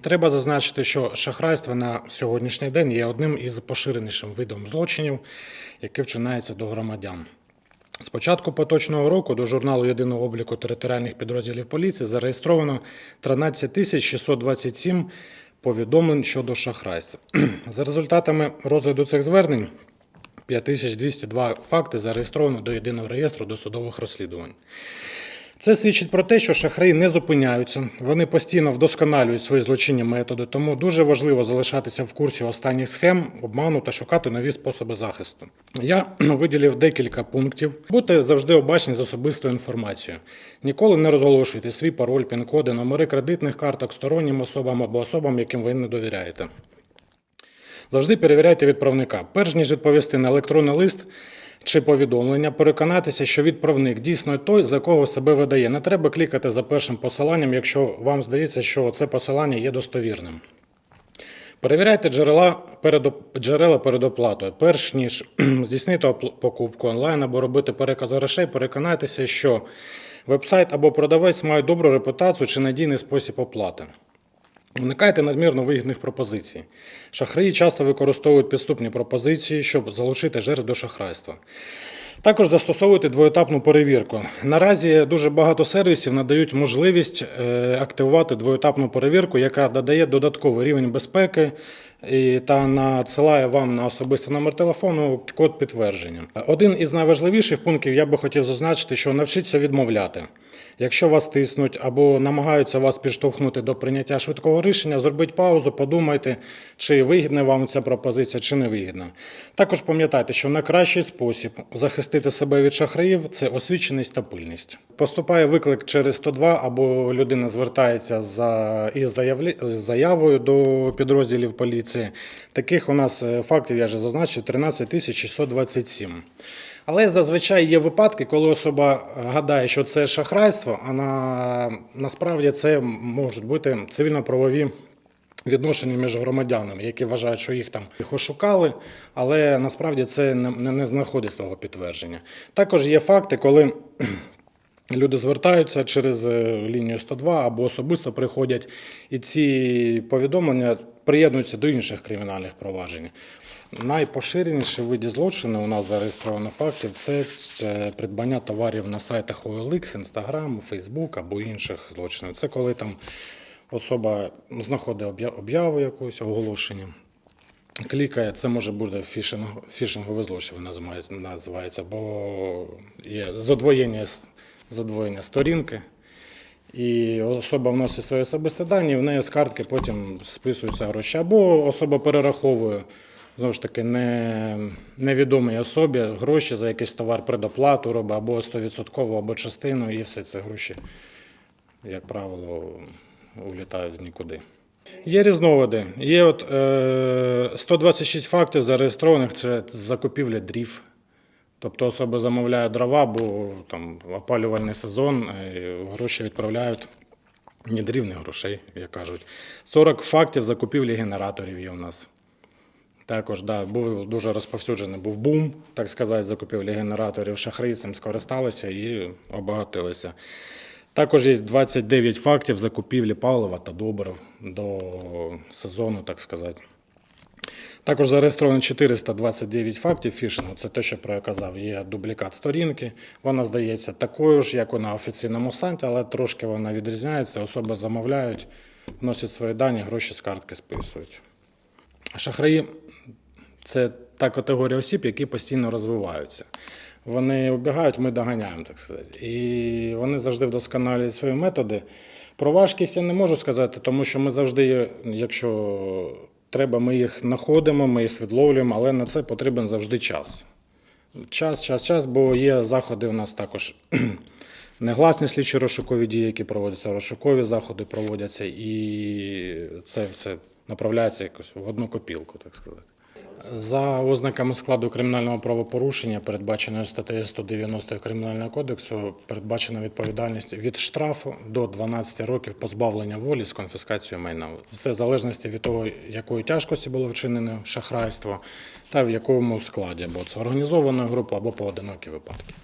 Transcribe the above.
Треба зазначити, що шахрайство на сьогоднішній день є одним із поширенішим видом злочинів, який вчинається до громадян. З початку поточного року до журналу єдиного обліку територіальних підрозділів поліції зареєстровано 13 627 повідомлень щодо шахрайств. За результатами розгляду цих звернень 5202 факти зареєстровано до єдиного реєстру досудових розслідувань. Це свідчить про те, що шахраї не зупиняються, вони постійно вдосконалюють свої злочинні методи, тому дуже важливо залишатися в курсі останніх схем, обману та шукати нові способи захисту. Я виділив декілька пунктів. Будьте завжди обачні з особистою інформацією. Ніколи не розголошуйте свій пароль, пін-коди, номери кредитних карток стороннім особам або особам, яким ви не довіряєте. Завжди перевіряйте відправника. Перш ніж відповісти на електронний лист чи повідомлення, переконайтеся, що відправник дійсно той, за кого себе видає. Не треба клікати за першим посиланням, якщо вам здається, що це посилання є достовірним. Перевіряйте джерела перед, джерела перед оплатою. Перш ніж здійснити покупку онлайн або робити переказ грошей, переконайтеся, що вебсайт або продавець мають добру репутацію чи надійний спосіб оплати. Уникайте надмірно вигідних пропозицій. Шахраї часто використовують підступні пропозиції, щоб залучити жертв до шахрайства. Також застосовуйте двоетапну перевірку. Наразі дуже багато сервісів надають можливість е, активувати двоетапну перевірку, яка додає додатковий рівень безпеки та надсилає вам на особистий номер телефону код підтвердження. Один із найважливіших пунктів я би хотів зазначити, що навчіться відмовляти. Якщо вас тиснуть або намагаються вас підштовхнути до прийняття швидкого рішення, зробіть паузу, подумайте, чи вигідна вам ця пропозиція, чи не вигідна. Також пам'ятайте, що найкращий спосіб захистити себе від шахраїв це освіченість та пильність. Поступає виклик через 102 або людина звертається за із заявою до підрозділів поліції. Таких у нас е, фактів я вже зазначив 13 тисяч 627. Але зазвичай є випадки, коли особа гадає, що це шахрайство, а на, насправді це можуть бути цивільно-правові відношення між громадянами, які вважають, що їх там їх ошукали, але насправді це не, не, не знаходить свого підтвердження. Також є факти, коли Люди звертаються через е, лінію 102 або особисто приходять, і ці повідомлення приєднуються до інших кримінальних проваджень. Найпоширеніші види злочину у нас зареєстровано фактів це е, придбання товарів на сайтах OLX, Instagram, Facebook або інших злочинів. Це коли там особа знаходить об'яву якусь оголошення. Клікає, це може бути фішинг, фішинговий злочин називається, бо є задвоєння, задвоєння сторінки, і особа вносить свої особисті дані, в неї з картки потім списуються гроші. Або особа перераховує знову ж таки не, невідомій особі гроші за якийсь товар предоплату робить, або 100%, або частину, і все це гроші, як правило, улітають нікуди. Є різновиди. Є от, е, 126 фактів зареєстрованих це закупівля дрів. Тобто особи замовляють дрова, бо там опалювальний сезон, е, гроші відправляють. Ні дрів, ні грошей, як кажуть. 40 фактів закупівлі генераторів є у нас. Також да, був дуже розповсюджений був бум, так сказати, закупівлі генераторів. Шахраї цим скористалися і обагатилися. Також є 29 фактів закупівлі палива та добрив до сезону, так сказати. Також зареєстровано 429 фактів фішингу. Це те, що про я казав. Є дублікат сторінки. Вона здається такою ж, як на офіційному сайті, але трошки вона відрізняється. Особи замовляють, вносять свої дані, гроші з картки списують. Шахраї це та категорія осіб, які постійно розвиваються. Вони убігають, ми доганяємо, так сказати. І вони завжди вдосконалюють свої методи. Про важкість я не можу сказати, тому що ми завжди, якщо треба, ми їх знаходимо, ми їх відловлюємо, але на це потрібен завжди час. Час, час, час, бо є заходи у нас також негласні слідчі розшукові дії, які проводяться, розшукові заходи проводяться, і це все направляється якось в одну копілку, так сказати. За ознаками складу кримінального правопорушення, передбаченої статтею 190 Кримінального кодексу, передбачена відповідальність від штрафу до 12 років позбавлення волі з конфіскацією майна. Все в залежності від того, якої тяжкості було вчинено шахрайство та в якому складі, бо це організованою група або поодинокі випадки.